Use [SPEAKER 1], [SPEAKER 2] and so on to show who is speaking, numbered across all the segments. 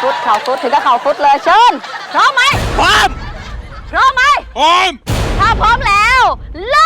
[SPEAKER 1] ฟุตเข่าฟุตถึงกับเข่าฟุตเลยเชิญพร้อมไหม
[SPEAKER 2] พร้อม
[SPEAKER 1] พร้อมไหม
[SPEAKER 2] พร้อม
[SPEAKER 1] ถ้าพร้อมแล้วเริ่ม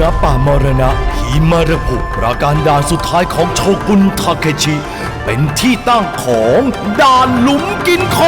[SPEAKER 3] ณป่ามรณะหีมารพุประการด่านสุดท้ายของโชกุนทาเคชิ เป็นที่ตั้งของด่านหลุมกินค
[SPEAKER 4] อ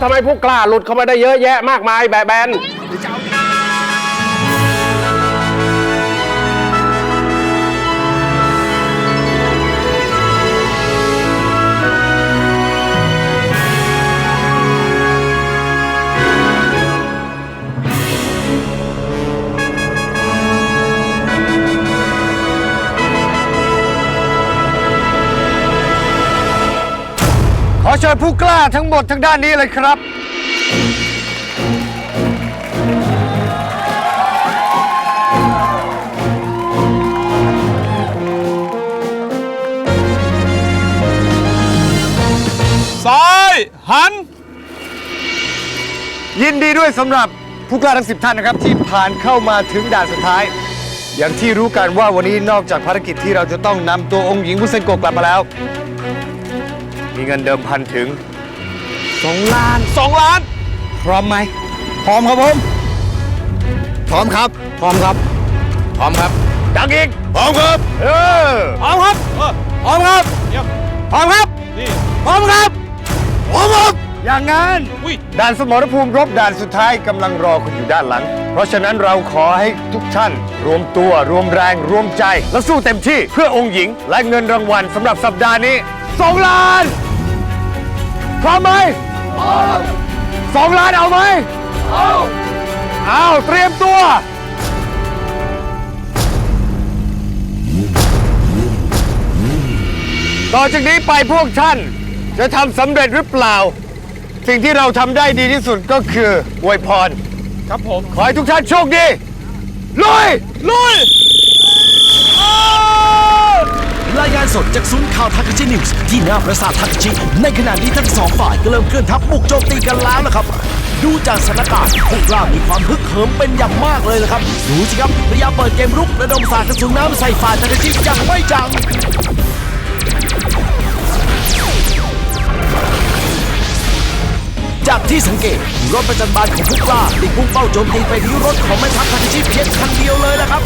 [SPEAKER 4] ทำไมผู้กล้าหลุดเข้ามาได้เยอะแยะมากมายแบบแบน
[SPEAKER 5] ขอเชิญผู้กล้าทั้งหมดทางด้านนี้เลยครับ
[SPEAKER 2] ซ้ายหัน
[SPEAKER 5] ยินดีด้วยสำหรับผู้กล้าทั้ง 10 ท่านนะครับ ที่ผ่านเข้ามาถึงด่านสุดท้าย อย่างที่รู้กันว่าวันนี้นอกจากภารกิจที่เราจะต้องนำตัวองค์หญิงมุเซนโกะกลับมาแล้ว มีเงินเดิมพันถึง 2 ล้าน
[SPEAKER 2] 2 ล้าน
[SPEAKER 5] พร้อมไหม พร้อมครับผม พร้อมครับ พร้อมครับ พร้อมครับดังอีก
[SPEAKER 2] พร้อมครับ
[SPEAKER 5] เออ
[SPEAKER 2] พร้อมครับเออ
[SPEAKER 5] พร้อมครับ
[SPEAKER 2] เยี่ยม
[SPEAKER 5] พร้อมครับ
[SPEAKER 2] นี่
[SPEAKER 5] พร้อมครับ พร้อมครับ อย่างงั้น
[SPEAKER 2] อุ้ย
[SPEAKER 5] ด่านสมรภูมิรบด่านสุดท้ายกำลังรอคุณอยู่ด้านหลัง เพราะฉะนั้นเราขอให้ทุกท่าน รวมตัวรวมแรง รวมใจ และสู้เต็มที่เพื่อองค์หญิง และเงินรางวัลสำหรับสัปดาห์นี้ 2 ล้าน พร้อมไหมพร้อมสองล้านเอาไหมเอาเอาเตรียมตัว ต่อจากนี้ไปพวกท่าน จะทำสำเร็จหรือเปล่า สิ่งที่เราทำได้ดีที่สุดก็คืออวยพร
[SPEAKER 2] ครับผม
[SPEAKER 5] ขอให้ทุกท่านโชคดีลุย
[SPEAKER 2] ลุย
[SPEAKER 3] รายงาน สดจากศูนย์ข่าวทาเคชินิวส์ที่หน้าปราสาททาเคชิ ในขณะนี้ทั้งสองฝ่ายก็เริ่มเคลื่อนทัพบุกโจมตีกันแล้วนะครับ ดูจากสถานการณ์พวกกล้ามีความฮึกเหิมเป็นอย่างมากเลยนะครับดูสิครับพยายามเปิดเกมรุกระดมสาดกระสุนน้ำใส่ฝ่ายทาเคชิอย่างไม่จังจากที่สังเกตรถประจันบานของพวกกล้าได้พุ่งเป้าโจมตีไปที่รถของแม่ทัพทาเคชิเพียงคันเดียวเลยนะครับ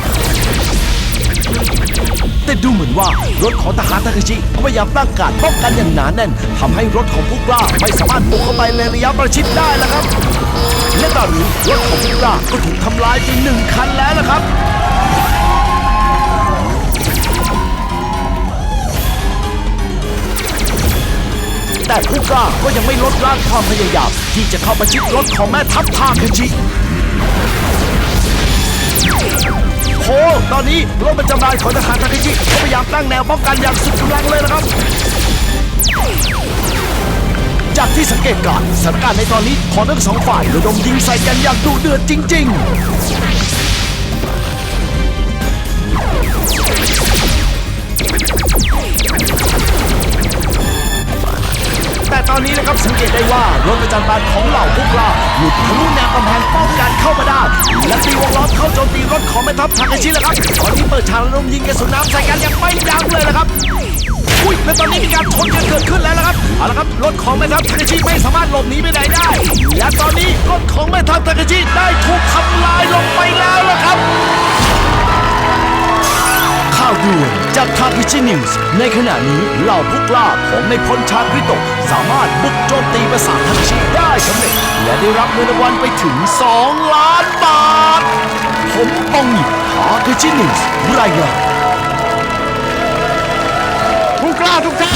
[SPEAKER 3] แต่ดูเหมือนว่ารถของทหารทาเคชิพยายามตั้งการป้องกันอย่างหนาแน่นทำให้รถของผู้กล้าไม่สามารถบุกเข้าไปในระยะประชิดได้แล้วครับ และตอนนี้รถของผู้กล้าก็ถูกทำลายไปหนึ่งคันแล้วนะครับแต่ผู้กล้าก็ยังไม่ลดละความพยายามที่จะเข้าประชิดรถของแม่ทัพทาเคชิ ตอนนี้รถประจำลายของทหารทาเคชิก็พยายามตั้งแนวป้องกันอย่างสุดกำลังเลยนะครับ จากที่สังเกตการณ์สถานการณ์ในตอนนี้ของทั้งสองฝ่ายระดมยิงใส่กันอย่างดุเดือดจริง ๆ แต่ตอนนี้นะครับสังเกตได้ว่ารถประจันบานของเหล่าพวกเราหลุดทะลุแนวกำแพงป้องกันเข้ามาได้และตีวงล้อมเข้าโจมตีรถของแม่ทัพทาเคชิแล้วครับตอนนี้เปิดฉากระดมยิงกระสุนน้ำใส่กันอย่างไม่ยั้งเลยนะครับอุ้ยและตอนนี้มีการชนกันเกิดขึ้นแล้วนะครับเอาละครับรถของแม่ทัพทาเคชิไม่สามารถหลบหนีไปไหนได้ และตอนนี้รถของแม่ทัพทาเคชิได้ถูกทำลายลงไปแล้วนะครับ ข่าวด่วนจากทาคิชินิวส์ในขณะนี้เหล่าผู้กล้าของในพลชาคริโตะสามารถบุกโจมตีปราสาททาคิชิได้สำเร็จ และได้รับเงินรางวัลไปถึง 2 ล้านบาท ผมปองหยิบทาคิชินิวส์รายงาน
[SPEAKER 5] ผู้กล้าทุกท่าน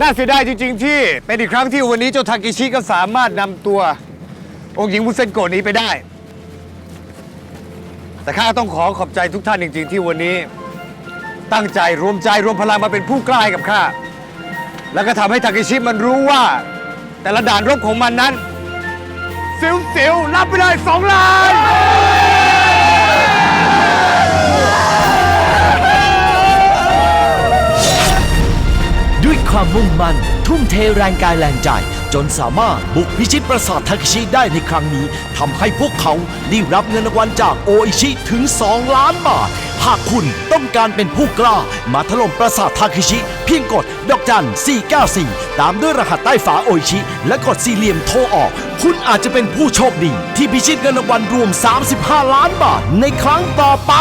[SPEAKER 5] น่าเสียดายจริง ๆ ที่เป็นอีกครั้งที่วันนี้เจ้าทากิชิก็สามารถนำตัว องค์หญิงมุเซนโกะนี้ไปได้ แต่ข้าต้องขอขอบใจทุกท่านจริง ๆ ที่วันนี้ ตั้งใจรวมใจรวมพลังมาเป็นผู้กล้าให้กับข้า แล้วก็ทำให้ทากิชิมันรู้ว่า แต่ละด่านรบของมันนั้นสิวๆรับไปเลยสองล้าน
[SPEAKER 3] ด้วยความมุ่งมั่นทุ่มเทแรงกายแรงใจ จนสามารถบุกพิชิตปราสาททาเคชิได้ในครั้งนี้ทำให้พวกเขาได้รับเงินรางวัลจากโออิชิถึง 2 ล้านบาท หากคุณต้องการเป็นผู้กล้า มาถล่มปราสาททาเคชิ เพียงกดดอกจัน 494 ตามด้วยรหัสใต้ฝาโออิชิ และกดสี่เหลี่ยมโทรออก คุณอาจจะเป็นผู้โชคดี ที่พิชิตเงินรางวัลรวม 35 ล้านบาทในครั้งต่อไป